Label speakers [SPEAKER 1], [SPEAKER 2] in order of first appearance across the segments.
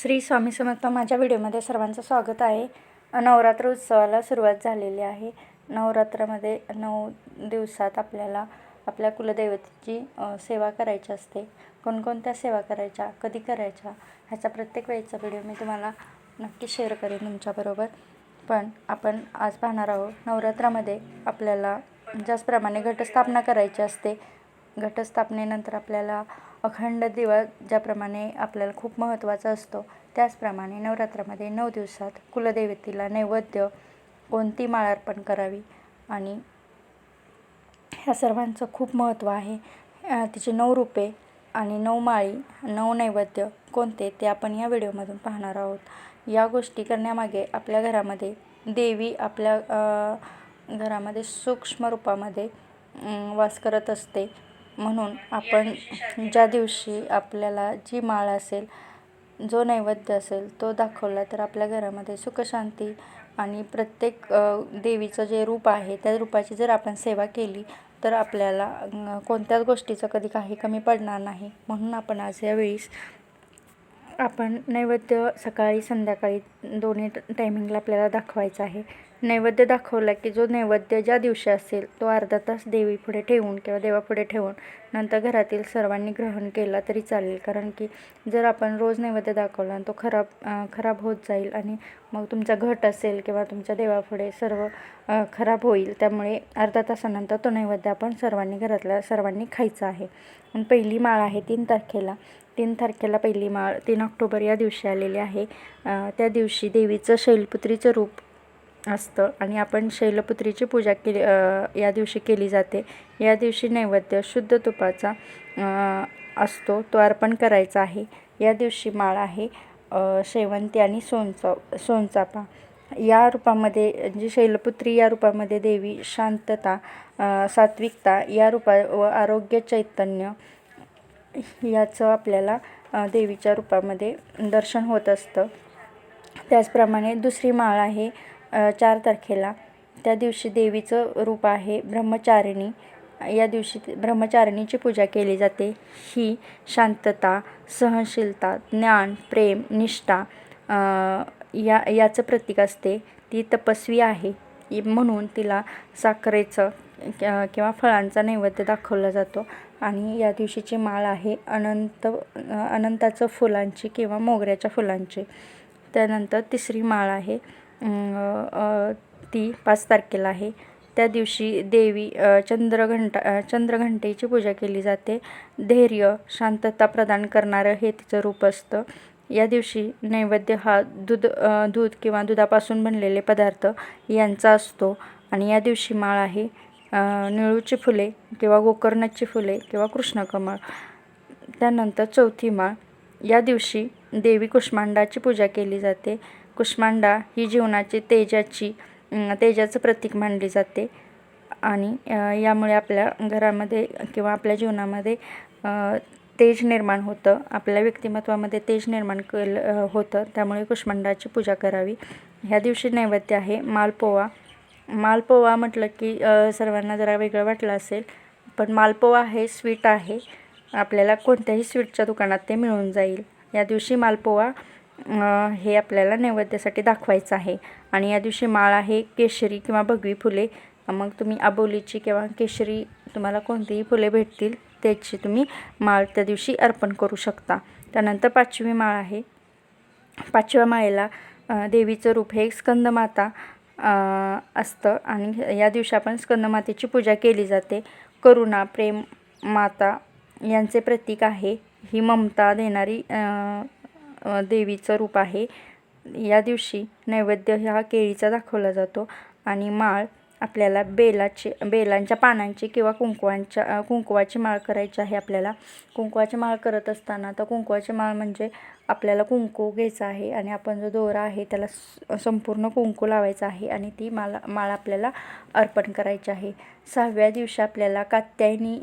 [SPEAKER 1] श्री स्वामी समर्थ माझ्या व्हिडिओमध्ये सर्वांचं स्वागत आहे. नवरात्र उत्सवाला सुरुवात झालेली आहे. नवरात्रामध्ये नऊ दिवसात आपल्याला आपल्या कुलदैवतेची सेवा करायची असते. कोणकोणत्या सेवा करायच्या कधी करायच्या ह्याचा प्रत्येक वेळेचा व्हिडिओ मी तुम्हाला नक्की शेअर करेन तुमच्याबरोबर. पण आपण आज पाहणार आहोत नवरात्रामध्ये आपल्याला ज्याचप्रमाणे घटस्थापना करायची असते घटस्थापनेनंतर आपल्याला अखंड दिवा ज्याप्रमाणे आपल्याला खूप महत्त्वाचा असतो त्याचप्रमाणे नवरात्रामध्ये नऊ दिवसात कुलदेवतेला नैवेद्य कोणती माळ अर्पण करावी आणि ह्या सर्वांचं खूप महत्त्व आहे. तिचे नऊ रूपे आणि नऊ माळी नऊ नैवेद्य कोणते ते आपण या व्हिडिओमधून पाहणार आहोत. या गोष्टी करण्यामागे आपल्या घरामध्ये देवी आपल्या घरामध्ये सूक्ष्म रूपामध्ये वास करत असते. म्हणून आपण ज्या दिवशी आपल्याला जी माळ असेल जो नैवेद्य असेल तो दाखवला तर आपल्या घरामध्ये सुखशांती आणि प्रत्येक देवीचं जे रूप आहे त्या रूपाची जर आपण सेवा केली तर आपल्याला कोणत्याच गोष्टीचं कधी काही कमी पडणार नाही. म्हणून आपण आज यावेळीस आपण नैवेद्य सकाळी संध्याकाळी दोन्ही टायमिंगला आपल्याला दाखवायचा आहे. नैवेद्य दाखवला की जो नैवेद्य ज्या दिवशी असेल तो अर्धा तास देवीपुढे ठेवून किंवा देवापुढे ठेवून नंतर घरातील सर्वांनी ग्रहण केला तरी चालेल. कारण की जर आपण रोज नैवेद्य दाखवला आणि तो खराब खराब होत जाईल आणि मग तुमचा घट असेल किंवा तुमच्या देवापुढे सर्व खराब होईल त्यामुळे अर्धा तासानंतर तो नैवेद्य आपण सर्वांनी घरातल्या सर्वांनी खायचा आहे. आणि पहिली माळ आहे तीन तारखेला. तीन तारखेला पहिली माळ तीन ऑक्टोबर या दिवशी आलेली आहे. त्या दिवशी देवीचं शैलपुत्रीचं रूप असतं आणि आपण शैलपुत्रीची पूजा केली या दिवशी केली जाते. या दिवशी नैवेद्य शुद्ध तुपाचा असतो तो अर्पण करायचा आहे. या दिवशी माळ आहे शेवंती आणि सोनचा सोनचापा. या रूपामध्ये जी शैलपुत्री या रूपामध्ये देवी शांतता सात्विकता या रूपा व आरोग्य चैतन्य याचं आपल्याला देवीच्या रूपामध्ये दर्शन होत असतं. त्याचप्रमाणे दुसरी माळ आहे चार तारखेला. त्या दिवशी देवीचं रूप आहे ब्रह्मचारिणी. या दिवशी ब्रह्मचारिणीची पूजा केली जाते. ही शांतता सहनशीलता ज्ञान प्रेम निष्ठा या याचं प्रतीक असते. ती तपस्वी आहे. म्हणून तिला साखरेचं किंवा फळांचा नैवेद्य दाखवला जातो. आणि या दिवशीची माळ आहे अनंत अनंताचं फुलांची किंवा मोगऱ्याच्या फुलांची. त्यानंतर तिसरी माळ आहे ती पाच तारखेला आहे. त्या दिवशी देवी चंद्रघंटा चंद्रघंटेची पूजा केली जाते. धैर्य शांतता प्रदान करणारं हे तिचं रूप असतं. या दिवशी नैवेद्य हा दूध दूध किंवा दुधापासून बनलेले पदार्थ यांचा असतो. आणि या दिवशी माळ आहे निळूची फुले किंवा गोकर्णाची फुले किंवा कृष्णकमळ. त्यानंतर चौथी माळ. या दिवशी देवी कुष्मांडाची पूजा केली जाते. कुष्मांडा ही जीवनाची तेजाची तेजाचं प्रतीक मानली जाते. आणि यामुळे आपल्या घरामध्ये किंवा आपल्या जीवनामध्ये तेज निर्माण होतं. आपल्या व्यक्तिमत्वामध्ये तेज निर्माण केलं होतं. त्यामुळे कुष्मांडाची पूजा करावी. ह्या दिवशी नैवेद्य आहे मालपोवा मालपोवा म्हटलं की सर्वांना जरा वेगळं वाटलं असेल पण मालपोवा हे स्वीट आहे. आपल्याला कोणत्याही स्वीटच्या दुकानात ते मिळून जाईल. या दिवशी मालपोवा हे आपल्याला नैवेद्यासाठी दाखवायचं आहे. आणि या दिवशी माळ आहे केशरी किंवा भगवी फुले. मग तुम्ही आबोलीची किंवा केशरी तुम्हाला कोणतीही फुले भेटतील त्याची तुम्ही माळ त्या दिवशी अर्पण करू शकता. त्यानंतर पाचवी माळ आहे. पाचव्या माळेला देवीचं रूप हे स्कंदमाता असतं. आणि या दिवशी आपण स्कंदमातेची पूजा केली जाते. करुणा प्रेम माता यांचे प्रतीक आहे. ही ममता देणारी देवीचं रूप आहे. या दिवशी नैवेद्य हा केळीचा दाखवला जातो. आणि माळ आपल्याला बेलाची बेलांच्या पानांची किंवा कुंकवांच्या कुंकवाची माळ करायची आहे आपल्याला. कुंकवाची माळ करत असताना तर कुंकवाची माळ म्हणजे आपल्याला कुंकू घ्यायचा आहे आणि आपण जो दोरा आहे त्याला स- संपूर्ण कुंकू लावायचा आहे आणि ती माला माळ आपल्याला अर्पण करायची आहे. सहाव्या दिवशी आपल्याला कात्यायनी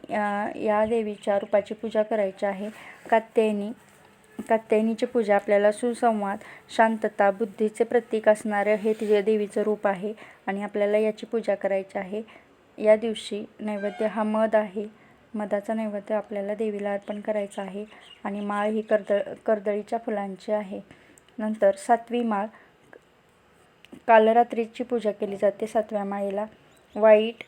[SPEAKER 1] या देवीच्या रूपाची पूजा करायची आहे. कात्यायनी कात्यायनीची पूजा आपल्याला सुसंवाद शांतता बुद्धीचे प्रतीक असणारं हे तिचे देवीचं रूप आहे आणि आपल्याला याची पूजा करायची आहे. या दिवशी नैवेद्य हा मध आहे. मधाचा नैवेद्य आपल्याला देवीला अर्पण करायचा आहे आणि माळ ही कर्दळ कर्दळीच्या फुलांची आहे. नंतर सातवी माळ कालरात्रीची पूजा केली जाते सातव्या माळेला. वाईट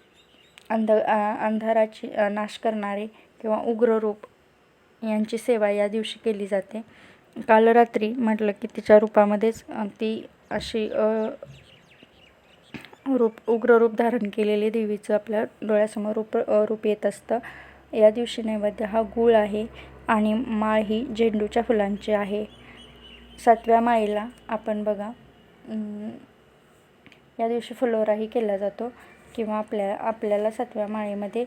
[SPEAKER 1] अंध अंधाराची नाश करणारे किंवा उग्र रूप यांची सेवा या दिवशी केली जाते. कालरात्री म्हटलं की तिच्या रूपामध्येच ती अशी अ, रूप उग्र रूप धारण केलेले देवीचं आपल्या डोळ्यासमोर रूप रूप येत असतं. या दिवशी नैवेद्य हा गूळ आहे आणि माळ ही झेंडूच्या फुलांची आहे. सातव्या माळेला आपण बघा या दिवशी फुलोराही केला जातो किंवा आपल्या आपल्याला सातव्या माळेमध्ये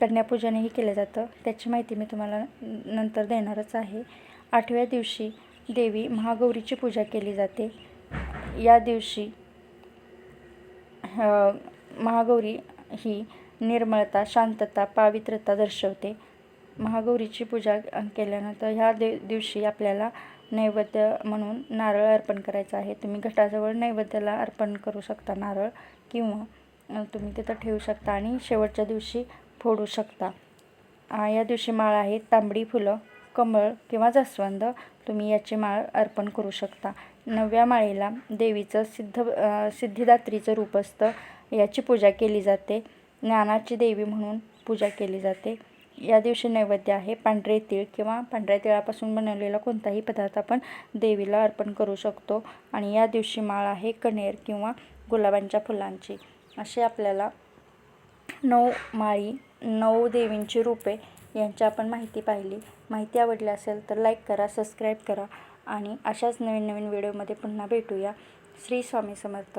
[SPEAKER 1] कन्यापूजनही केलं जातं. त्याची माहिती मी तुम्हाला नंतर देणारच आहे. आठव्या दिवशी देवी महागौरीची पूजा केली जाते. या दिवशी महागौरी ही निर्मळता शांतता पावित्रता दर्शवते. महागौरीची पूजा केल्यानंतर ह्या दि दिवशी आपल्याला नैवेद्य म्हणून नारळ अर्पण करायचं आहे. तुम्ही घटाजवळ नैवेद्याला अर्पण करू शकता नारळ किंवा तुम्ही तिथं ठेवू शकता. आणि शेवटच्या दिवशी फोडू शकता. या दिवशी माळ आहे. तांबडी फुलं कमळ किंवा जास्वंद तुम्ही याची माळ अर्पण करू शकता. नवव्या माळेला देवीचं सिद्ध सिद्धिदात्रीचं रूप असतं. याची पूजा केली जाते. ज्ञानाची देवी म्हणून पूजा केली जाते. या दिवशी नैवेद्य आहे. पांढरे तीळ किंवा पांढऱ्या तिळापासून बनवलेला कोणताही पदार्थ आपण देवीला अर्पण करू शकतो. आणि या दिवशी माळ आहे. कणेर किंवा गुलाबांच्या फुलांची. असे आपल्याला नऊ माळी नऊ देवींची रूपे यांची आपण माहिती पाहिली. माहिती आवडली असेल तर लाईक करा सबस्क्राईब करा आणि अशाच नवीन नवीन व्हिडिओमध्ये पुन्हा भेटूया. श्री स्वामी समर्थ.